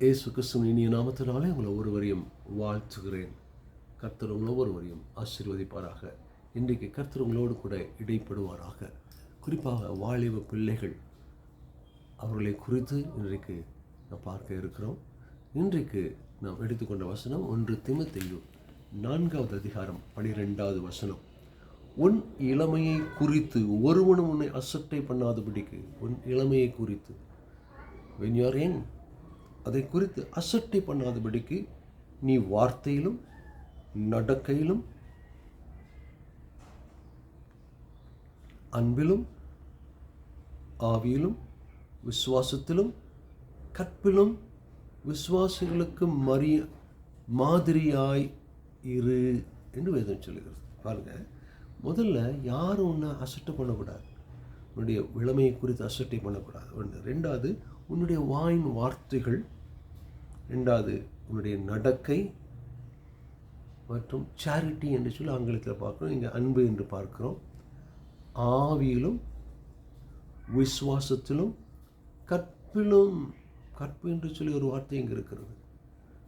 இயேசு கிறிஸ்துவின் இனிய நாமத்தினாலே உங்களை ஒருவரையும் வாழ்த்துகிறேன். கர்த்தர் உங்களை ஒருவரையும் ஆசீர்வதிப்பாராக. இன்றைக்கு கர்த்தர் உங்களோடு கூட இடைப்படுவாராக. குறிப்பாக வாலிப பிள்ளைகள் அவர்களை குறித்து இன்றைக்கு நாம் பார்க்க இருக்கிறோம். இன்றைக்கு நாம் எடுத்துக்கொண்ட வசனம் ஒன்று திமுத்தையும் நான்காவது அதிகாரம் பனிரெண்டாவது வசனம். உன் இளமையை குறித்து ஒருவனும் உன்னை அசட்டை பண்ணாதபடிக்கு உன் இளமையை குறித்து. வென் யூ ஆர் young அதை குறித்து அசட்டை பண்ணாதபடிக்கு நீ வார்த்தையிலும் நடக்கையிலும் அன்பிலும் ஆவியிலும் விசுவாசத்திலும் கற்பிலும் விசுவாசிகளுக்கு மரிய மாதிரியாய் இரு என்று வேதம் சொல்லுகிறது. பாருங்க முதல்ல யாரும் உன்னை அசட்டை பண்ணக்கூடாது. உன்னுடைய இளமையை குறித்து அசட்டை பண்ணக்கூடாது. ஒன்று ரெண்டாவது உன்னுடைய வாயின் வார்த்தைகள் ரெண்டாவது உன்னுடைய நடக்கை மற்றும் சேரிட்டி என்று சொல்லி ஆங்கிலத்தில் பார்க்குறோம். இங்கே அன்பு என்று பார்க்குறோம். ஆவியிலும் விசுவாசத்திலும் கற்பிலும் கற்பு என்று சொல்லி ஒரு வார்த்தை இங்கே இருக்கிறது.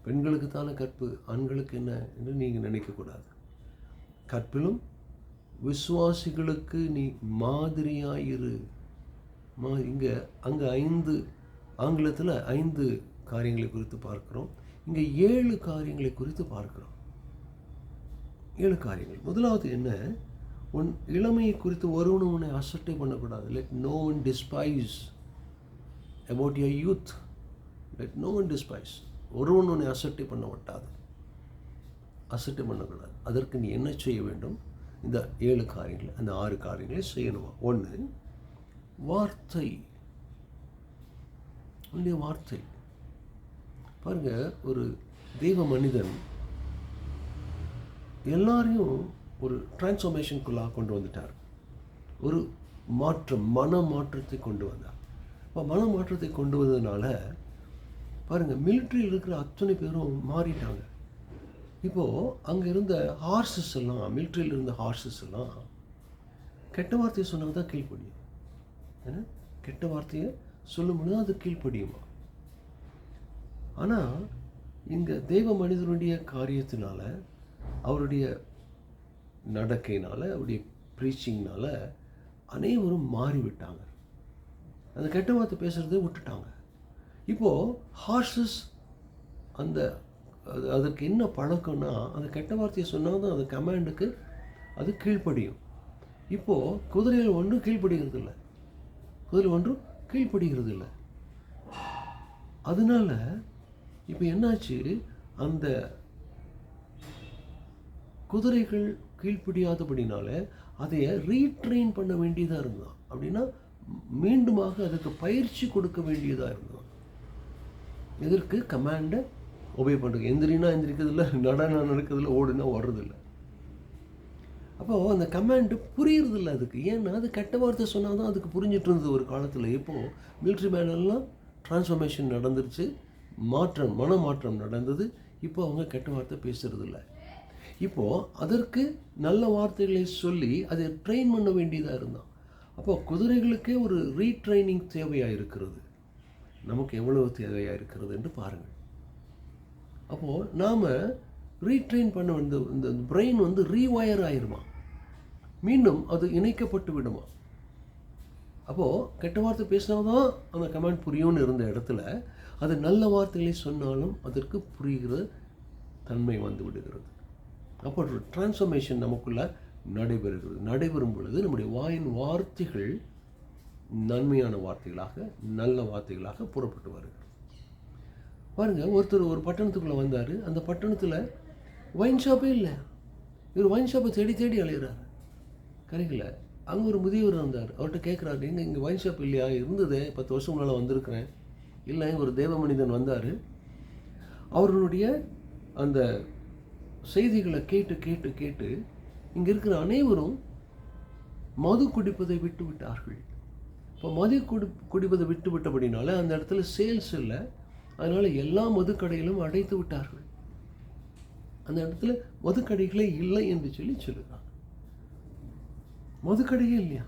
பெண்களுக்கு தானே கற்பு ஆண்களுக்கு என்ன என்று நீங்கள் நினைக்கக்கூடாது கற்பிலும் விசுவாசிகளுக்கு நீ மாதிரியாயிரு. மா இங்கே அங்கே ஐந்து ஆங்கிலத்தில் ஐந்து காரியங்களை குறித்து பார்க்கிறோம். இங்கே ஏழு காரியங்களை குறித்து பார்க்கிறோம். ஏழு காரியங்கள். முதலாவது என்ன? உன் இளமையை குறித்து ஒருவனும் உன்னை அசட்டை பண்ணக்கூடாது. Let no one despise about your youth let no one despise ஒருவன் உன்னை அசட்டை பண்ண மாட்டாது. அசட்டை பண்ணக்கூடாது. அதற்கு நீ என்ன செய்ய வேண்டும்? இந்த ஏழு காரியங்கள் அந்த ஆறு காரியங்களை செய்யணுமா? ஒன்று வார்த்தை. உன்னுடைய வார்த்தை. பாருங்க ஒரு தெய்வ மனிதன் எல்லாரையும் ஒரு டிரான்ஸ்ஃபர்மேஷனுக்குள்ளாக கொண்டு வந்துட்டார். ஒரு மாற்றம் மன மாற்றத்தை கொண்டு வந்தார். இப்போ மன மாற்றத்தை கொண்டு வந்ததுனால பாருங்கள் மிலிட்ரியில் இருக்கிற அத்தனை பேரும் மாறிட்டாங்க. இப்போது அங்கே இருந்த ஹார்சஸ் எல்லாம் மிலிட்ரியில் இருந்த ஹார்சஸ் எல்லாம் கெட்ட வார்த்தையை சொன்னால் தான் கீழ்ப்படியும். ஏன்னா கெட்ட வார்த்தையை சொல்லும்போது அது கீழ்ப்படியுமா? ஆனால் இங்கே தெய்வ மனிதனுடைய காரியத்தினால அவருடைய நடக்கையினால் அவருடைய ப்ரீச்சிங்னால் அனைவரும் மாறிவிட்டாங்க. அந்த கெட்ட வார்த்தை பேசுகிறத விட்டுட்டாங்க. இப்போது ஹார்ஸஸ் அந்த அதற்கு அதுக்கு என்ன பழக்கம்னா அந்த கெட்ட வார்த்தையை சொன்னால் தான் அந்த கமாண்டுக்கு அது கீழ்ப்படியும். இப்போது குதிரைகள் ஒன்றும் கீழ்ப்படுகிறது இல்லை குதிரை ஒன்றும் கீழ்ப்படுகிறது இல்லை அதனால இப்போ என்னாச்சு? அந்த குதிரைகள் கீழ்ப்படியாதபடினால அதை ரீட்ரெயின் பண்ண வேண்டியதாக இருந்தான். அப்படின்னா மீண்டுமாக அதுக்கு பயிற்சி கொடுக்க வேண்டியதாக இருந்தோம் இதற்கு கமாண்டை ஒபே பண்ணுறது எந்திரினா எந்திரிக்கிறதில்ல நடனா நடக்கிறதில்ல ஓடுனா ஓடுறதில்ல. அப்போது அந்த கமாண்டு புரியறதில்ல அதுக்கு. ஏன்னா அது கெட்ட வார்த்தை சொன்னால் தான் அதுக்கு புரிஞ்சிட்டு இருந்தது ஒரு காலத்தில். இப்போது மிலிட்ரி மேனெல்லாம் டிரான்ஸ்ஃபர்மேஷன் நடந்துருச்சு. மாற்றம் மன மாற்றம் நடந்தது. இப்போ அவங்க கெட்ட வார்த்தை பேசுறதில்ல. இப்போது அதற்கு நல்ல வார்த்தைகளை சொல்லி அதை ட்ரெயின் பண்ண வேண்டியதாக இருந்தான். அப்போ குதிரைகளுக்கே ஒரு ரீட்ரைனிங் தேவையாக இருக்கிறது? நமக்கு எவ்வளவு தேவையாக இருக்கிறது என்று பாருங்கள். அப்போது நாம் ரீட்ரெயின் பண்ண இந்த இந்த பிரெயின் வந்து ரீவயர் ஆயிருமா? மீண்டும் அது இணைக்கப்பட்டு விடுமா? அப்போது கெட்ட வார்த்தை பேசினா தான் அந்த கமெண்ட் புரியும்னு இருந்த இடத்துல அது நல்ல வார்த்தைகளை சொன்னாலும் அதற்கு புரிகிற தன்மை வந்து விடுகிறது. அப்போ டிரான்ஸ்ஃபர்மேஷன் நமக்குள்ள நடைபெறுகிறது. நடைபெறும் பொழுது நம்முடைய வாயின் வார்த்தைகள் நன்மையான வார்த்தைகளாக நல்ல வார்த்தைகளாக புறப்பட்டு வருகிறது. பாருங்கள் ஒருத்தர் ஒரு பட்டணத்துக்குள்ளே வந்தார். அந்த பட்டணத்தில் ஒயின் ஷாப்பே இல்லை. இவர் ஒயின் ஷாப்பை தேடி தேடி அலைகிறார் கரையில் அங்கே ஒரு முதியவர் இருந்தார். அவர்கிட்ட கேட்குறாரு எங்கே இங்கே ஒயின் ஷாப் இல்லையா? இருந்ததே பத்து வருஷம் முன்னால் வந்திருக்கிறேன். இல்லை ஒரு தேவ மனிதன் வந்தார். அவர்களுடைய அந்த செய்திகளை கேட்டு கேட்டு கேட்டு இங்கே இருக்கிற அனைவரும் மது குடிப்பதை விட்டு விட்டார்கள். இப்போ மது குடி குடிப்பதை விட்டு விட்டபடினால அந்த இடத்துல சேல்ஸ் இல்லை. அதனால் எல்லா மதுக்கடைகளும் அடைத்து விட்டார்கள். அந்த இடத்துல மதுக்கடைகளே இல்லை என்று சொல்லி சொல்லுறாங்க மதுக்கடையே இல்லையா?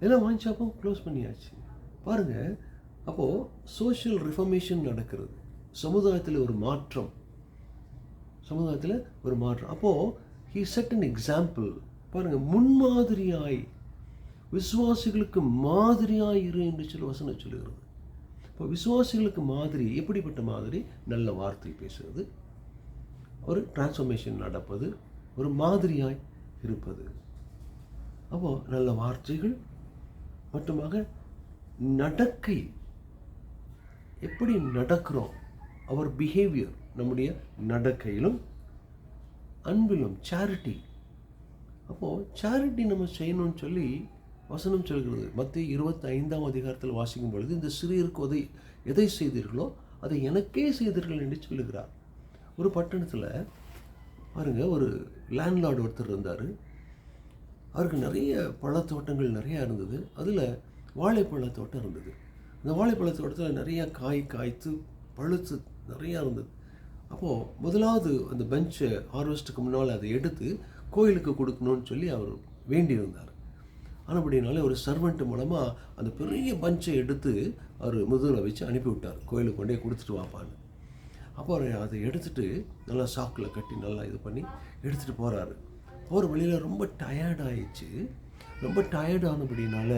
எல்லாம் வாங்கி க்ளோஸ் பண்ணியாச்சு. பாருங்கள் அப்போது சோஷியல் ரிஃபர்மேஷன் நடக்கிறது. சமுதாயத்தில் ஒரு மாற்றம். சமுதாயத்தில் ஒரு மாற்றம். அப்போது ஹீ செட் அன் எக்ஸாம்பிள் பாருங்கள் முன்மாதிரியாய் விசுவாசிகளுக்கு மாதிரியாய் இரு என்று சொல்லி வசனம் சொல்லுகிறது. இப்போ விசுவாசிகளுக்கு மாதிரி எப்படிப்பட்ட மாதிரி? நல்ல வார்த்தை பேசுவது ஒரு டிரான்ஸ்ஃபர்மேஷன் நடப்பது ஒரு மாதிரியாய் இருப்பது. அப்போது நல்ல வார்த்தைகள் மட்டுமாக நடக்கை. எப்படி நடக்கிறோம்? அவர் பிஹேவியர் நம்முடைய நடக்கையிலும் அன்பிலும் சேரிட்டி அப்போது சேரிட்டி நம்ம செய்யணும்னு சொல்லி வசனம் சொல்கிறது. மத்திய இருபத்தி ஐந்தாம் அதிகாரத்தில் வாசிக்கும் பொழுது இந்த சிறியருக்கு உதை எதை செய்தீர்களோ அதை எனக்கே செய்தீர்கள் என்று சொல்லுகிறார். ஒரு பட்டணத்தில் பாருங்க ஒரு லேண்ட்லார்டு ஒருத்தர் இருந்தார். அவருக்கு நிறைய பழத்தோட்டங்கள் நிறையா இருந்தது. அதில் வாழைப்பழ தோட்டம் இருந்தது. அந்த வாழைப்பழ தோட்டத்தில் நிறையா காய் காய்த்து பழுத்து நிறையா இருந்தது. அப்போது முதலாவது அந்த பெஞ்சை ஹார்வெஸ்ட்டுக்கு முன்னால் அதை எடுத்து கோயிலுக்கு கொடுக்கணும்னு சொல்லி அவர் வேண்டியிருந்தார். ஆனப்படினாலே ஒரு சர்வெண்ட் மூலமாக அந்த பெரிய பஞ்சை எடுத்து அவர் முதுகில் வச்சு அனுப்பிவிட்டார். கோயிலுக்கு கொண்டே கொடுத்துட்டு வாப்பான்னு. அப்போ அவர் அதை எடுத்துட்டு நல்லா சாக்கில் கட்டி நல்லா இது பண்ணி எடுத்துகிட்டு போகிறாரு போகிற வழியில் ரொம்ப டயர்டாயிடுச்சு ரொம்ப டயர்ட் ஆனபடினால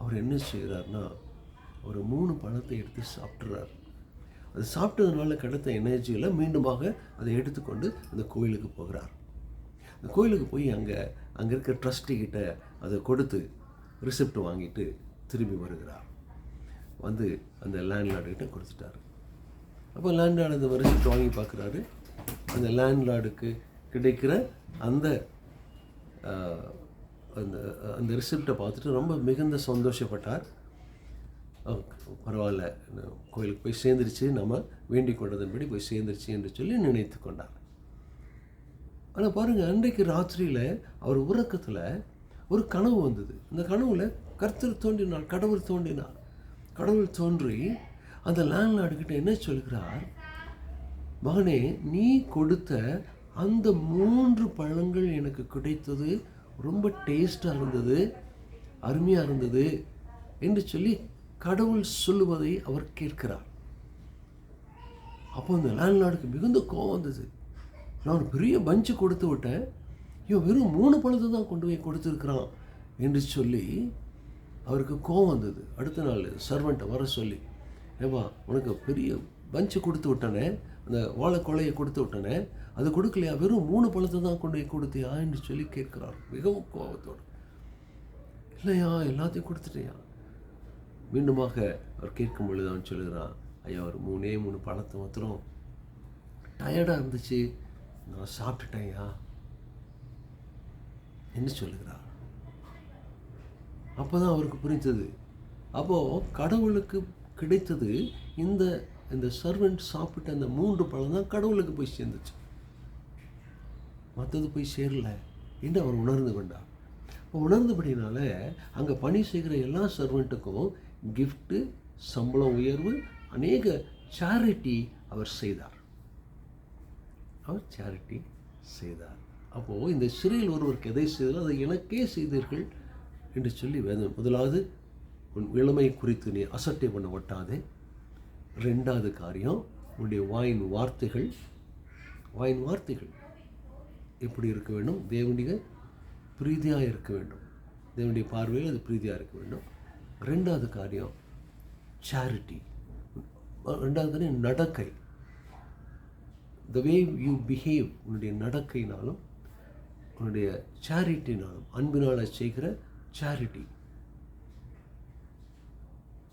அவர் என்ன செய்கிறார்னா ஒரு மூணு பழத்தை எடுத்து சாப்பிட்றாரு அது சாப்பிட்டதுனால கிடைத்த எனர்ஜியில் மீண்டுமாக அதை எடுத்துக்கொண்டு அந்த கோயிலுக்கு போகிறார். அந்த கோயிலுக்கு போய் அங்கே அங்கே இருக்கிற ட்ரஸ்டிக்கிட்ட அதை கொடுத்து ரிசிப்ட் வாங்கிட்டு திரும்பி வருகிறார். வந்து அந்த லேண்ட்லார்டுக்கிட்ட கொடுத்துட்டாரு. அப்போ லேண்ட்லார்டு அந்த ரிசிப்ட் வாங்கி பார்க்குறாரு அந்த லேண்ட்லார்டுக்கு கிடைக்கிற அந்த அந்த அந்த ரிசிப்டை பார்த்துட்டு ரொம்ப மிகுந்த சந்தோஷப்பட்டார். பரவாயில்ல கோயிலுக்கு போய் சேர்ந்துருச்சு நம்ம வேண்டிக் கொண்டதன்படி போய் சேர்ந்துருச்சு என்று சொல்லி நினைத்து கொண்டார். ஆனால் பாருங்கள் அன்றைக்கு ராத்திரியில் அவர் உறக்கத்தில் ஒரு கனவு வந்தது. அந்த கனவில் கர்த்தர் தோன்றினார் கடவுள் தோன்றினார். கடவுள் தோன்றி அந்த லேண்ட்லார்டுக்கிட்ட என்ன சொல்கிறார்? மகனே நீ கொடுத்த அந்த மூன்று பழங்கள் எனக்கு கிடைத்தது ரொம்ப டேஸ்ட்டாக இருந்தது அருமையாக இருந்தது என்று சொல்லி கடவுள் சொல்லுவதை அவர் கேட்கிறார். அப்போ அந்த லேண்ட்லார்டுக்கு மிகுந்த கோவம் வந்தது. நான் ஒரு பெரிய பஞ்சு கொடுத்து விட்டேன். இவன் வெறும் மூணு பழுது தான் கொண்டு போய் கொடுத்துருக்குறான் என்று சொல்லி அவருக்கு கோவம் வந்தது. அடுத்த நாள் சர்வெண்ட்டை வர சொல்லி ஏவா உனக்கு பெரிய பஞ்சு கொடுத்து விட்டானே அந்த வாழைக்கொலையை கொடுத்து விட்டானே அது கொடுக்கலையா? வெறும் மூணு பழத்தை தான் கொண்டு போய் கொடுத்தியா? என்று சொல்லி கேட்கிறார். மிகவும் கோபத்தோடு. இல்லையா? எல்லாத்தையும் கொடுத்துட்டேயா? மீண்டுமாக அவர் கேட்கும் பொழுது அவன் சொல்லுகிறான் ஐயா ஒரு மூணே மூணு பழத்தை மாத்திரம் டயர்டாக இருந்துச்சு. நான் சாப்பிட்டுட்டேன்யா என்று சொல்லுகிறார். அப்போ தான் அவருக்கு புரிஞ்சது அப்போது கடவுளுக்கு கிடைத்தது இந்த இந்த சர்வெண்ட் சாப்பிட்ட அந்த மூன்று பழம் தான் கடவுளுக்கு போய் சேர்ந்துச்சு. மற்றது போய் சேரல என்று அவர் உணர்ந்து கொண்டார். இப்போ உணர்ந்தபடினால அங்கே பணி செய்கிற எல்லா சர்வெண்ட்டுக்கும் கிஃப்ட்டு சம்பளம் உயர்வு அநேக சேரிட்டி அவர் செய்தார். அவர் சேரிட்டி செய்தார். அப்போது இந்த சிறையில் ஒருவருக்கு எதை செய்தாலும் அதை எனக்கே செய்தீர்கள் என்று சொல்லி வேதம் முதலாவது உன் இளமை குறித்து நீ அசட்டை பண்ண ஒட்டாதே. ரெண்டாவது காரியம் உன்னுடைய வாயின் வார்த்தைகள் வாயின் வார்த்தைகள். எப்படி இருக்க வேண்டும்? தேவனுடைய பிரீதியாக இருக்க வேண்டும். தேவனுடைய பார்வையில் அது பிரீதியாக இருக்க வேண்டும். ரெண்டாவது காரியம் சேரிட்டி ரெண்டாவது காரியம் நடக்கை. த வே யூ பிஹேவ் உன்னுடைய நடக்கையினாலும் உன்னுடைய சேரிட்டினாலும் அன்பினால் செய்கிற சேரிட்டி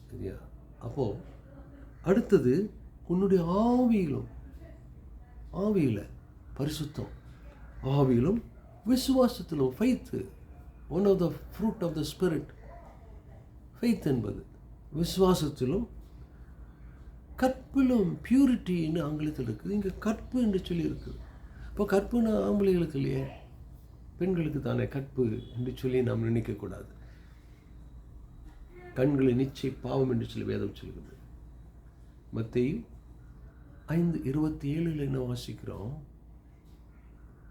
சரியா? அப்போது அடுத்தது உன்னுடைய ஆவியிலும் ஆவியில் பரிசுத்தம். ஆவியிலும் விசுவாசத்திலும் faith one of the fruit of the spirit faith என்பது விசுவாசத்திலும் கற்பிலும் பியூரிட்டின்னு ஆங்கிலத்தில் இருக்குது. இங்கே கற்பு என்று சொல்லி இருக்குது. இப்போ கற்புனா ஆம்பளைகளுக்கு இல்லையே? பெண்களுக்கு தானே கற்பு என்று சொல்லி நாம் நினைக்கக்கூடாது கண்களை நிச்சய பாவம் என்று சொல்லி வேதம் சொல்கிறது. மத்தையும் ஐந்து இருபத்தி ஏழில் என்ன வாசிக்கிறோம்?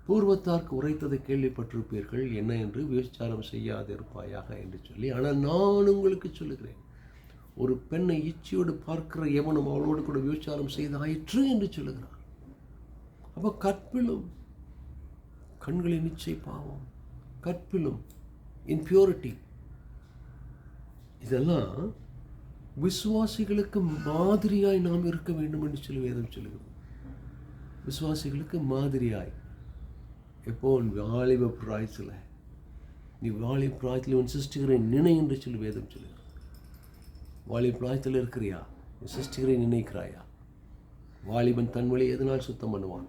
பூர்வத்தார்க்கு உரைத்ததை கேள்விப்பட்டிருப்பீர்கள் என்ன என்று விபச்சாரம் செய்யாதிருப்பாயாக என்று சொல்லி ஆனால் நான் உங்களுக்கு சொல்லுகிறேன் ஒரு பெண்ணை இச்சையோடு பார்க்கிற எவனும் அவளோடு கூட விபச்சாரம் செய்தாயிற்று என்று சொல்லுகிறார். அப்போ கற்பிலும் கண்களின் நிச்சய பாவம் கற்பிலும் இன்பியூரிட்டி இதெல்லாம் விசுவாசிகளுக்கு மாதிரியாய் நாம் இருக்க வேண்டும் என்று சொல்லி வேதம் சொல்லுகிறோம் விசுவாசிகளுக்கு மாதிரியாய் எப்போ உன் வாலிப பிராயத்தில் நீ வாலிப பிராயத்தில் உன் சிருஷ்டிகரை நினை என்று சொல்லி வேதம் சொல்லுகிறது வாலிப பிராயத்தில் இருக்கிறியா உன் சிருஷ்டிகரை நினைக்கிறாயா வாலிபன் தன் வழி எதனால் சுத்தம் பண்ணுவான்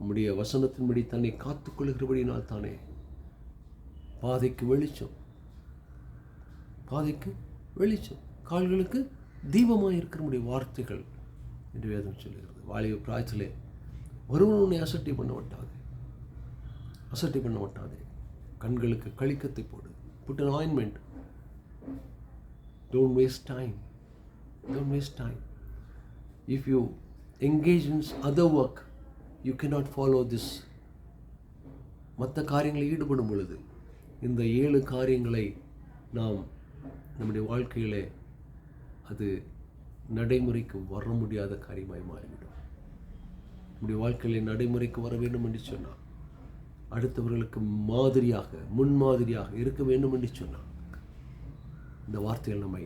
உம்முடைய வசனத்தின்படி தன்னை காத்துக்கொள்கிறபடினால் தானே பாதைக்கு வெளிச்சம் பாதைக்கு வெளிச்சம் கால்களுக்கு தீபமாக இருக்கிற வார்த்தைகள் என்று வேதம் சொல்லுகிறது வாலிப பிராயத்திலே ஒருவன் உன்னை அசட்டி பண்ண மாட்டாங்க அசட்டி பண்ண மாட்டாதே. கண்களுக்கு கழிக்கத்தை போடு. Put an ointment don't waste time don't waste time if you engage in other work you cannot follow this மற்ற காரியங்களில் ஈடுபடும் பொழுது இந்த ஏழு காரியங்களை நாம் நம்முடைய வாழ்க்கையிலே அது நடைமுறைக்கு வர முடியாத காரியமாய் மாறிவிடும். நம்முடைய வாழ்க்கையிலே நடைமுறைக்கு வர வேண்டும் என்று சொன்னால் அடுத்தவர்களுக்கு மாதிரியாக முன்மாதிரியாக இருக்க வேண்டும் என்று சொன்னான் இந்த வார்த்தைகள் நம்மை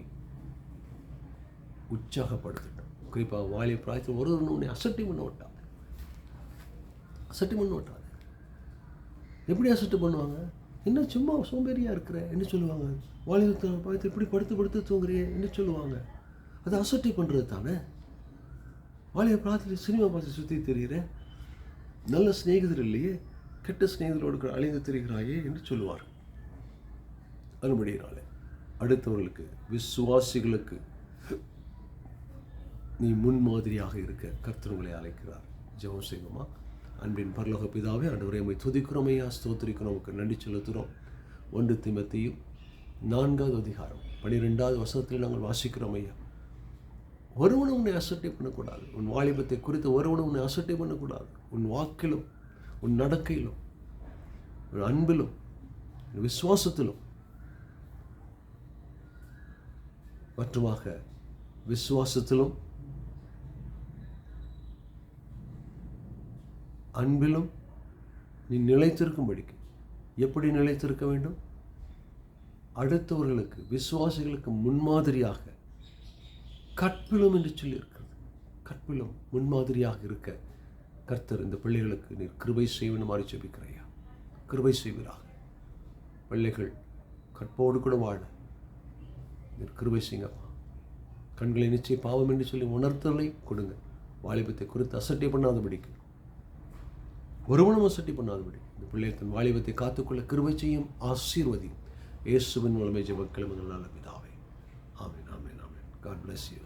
உற்சாகப்படுத்தட்டும். குறிப்பாக வாலிய பிராயத்தில் ஒரு உன்னை அசட்டி பண்ண விட்டாங்க அசட்டி பண்ண விட்டாங்க எப்படி அசட்டு பண்ணுவாங்க? என்ன சும்மா சோம்பேறியாக இருக்கிற? என்ன சொல்லுவாங்க? வாலிபத்தில் பார்த்து இப்படி படுத்து படுத்து தூங்குறியே என்ன சொல்லுவாங்க. அது அசட்டி பண்ணுறது தானே? வாலிப பிராயத்தில் சினிமா பார்த்து சுற்றி தெரிகிற நல்ல சிநேகிதர் இல்லையே? கெட்ட சிநேகிதரோடு அழிந்து திரிகிறாயே என்று சொல்லுவார். அதுபடியினாலே அடுத்தவர்களுக்கு விசுவாசிகளுக்கு நீ முன்மாதிரியாக இருக்க கர்த்தர் அழைக்கிறார். ஜெபம் செய்வோமா? அன்பின் பரலோக பிதாவே அன்று உம்மை துதிக்கிறோமையா ஸ்தோத்திரிக்கிறோம். உமக்கு நன்றி செலுத்துகிறோம். ஒன்று திமத்தையும் நான்காவது அதிகாரம் பனிரெண்டாவது வசனத்தில் நாங்கள் வாசிக்கிறோம். ஐயா ஒருவனும் உன்னை அசட்டை பண்ணக்கூடாது. உன் வாலிபத்தை குறித்து ஒருவனும் உன்னை அசட்டை பண்ணக்கூடாது. உன் வாக்கிலும் உன் நடக்கையிலும் உன் அன்பிலும் விசுவாசத்திலும். மற்றுமாக விசுவாசத்திலும் அன்பிலும் நீ நிலைத்திருக்கும்படிக்கு. எப்படி நிலைத்திருக்க வேண்டும்? அடுத்தவர்களுக்கு விசுவாசிகளுக்கு முன்மாதிரியாக கற்பிலும் என்று சொல்லியிருக்கிறது. கற்பிலும் முன்மாதிரியாக இருக்க கர்த்தர் இந்த பிள்ளைகளுக்கு நீர் கிருபை செய்வன மாதிரி செபிக்கிறையா கிருபை செய்வீராக. பிள்ளைகள் கற்போடு கூட வாழ. நீர் கிருபை செய்யுங்கப்பா. கண்களை நிச்சயம் பாவம் என்று சொல்லி உணர்த்தலை கொடுங்க. வாலிபத்தை குறித்து அசட்டை பண்ணாதபடிக்கு. ஒருவனும் அசட்டி பண்ணாதபடி. இந்த பிள்ளைகள் தன் வாலிபத்தை காத்துக்கொள்ள கிருபை செய்யும் ஆசீர்வதி இயேசுவின் மூலமே ஜெபக்கிழமை நல்ல பிதாவே. ஆமென் ஆமேன் ஆமேன். God bless you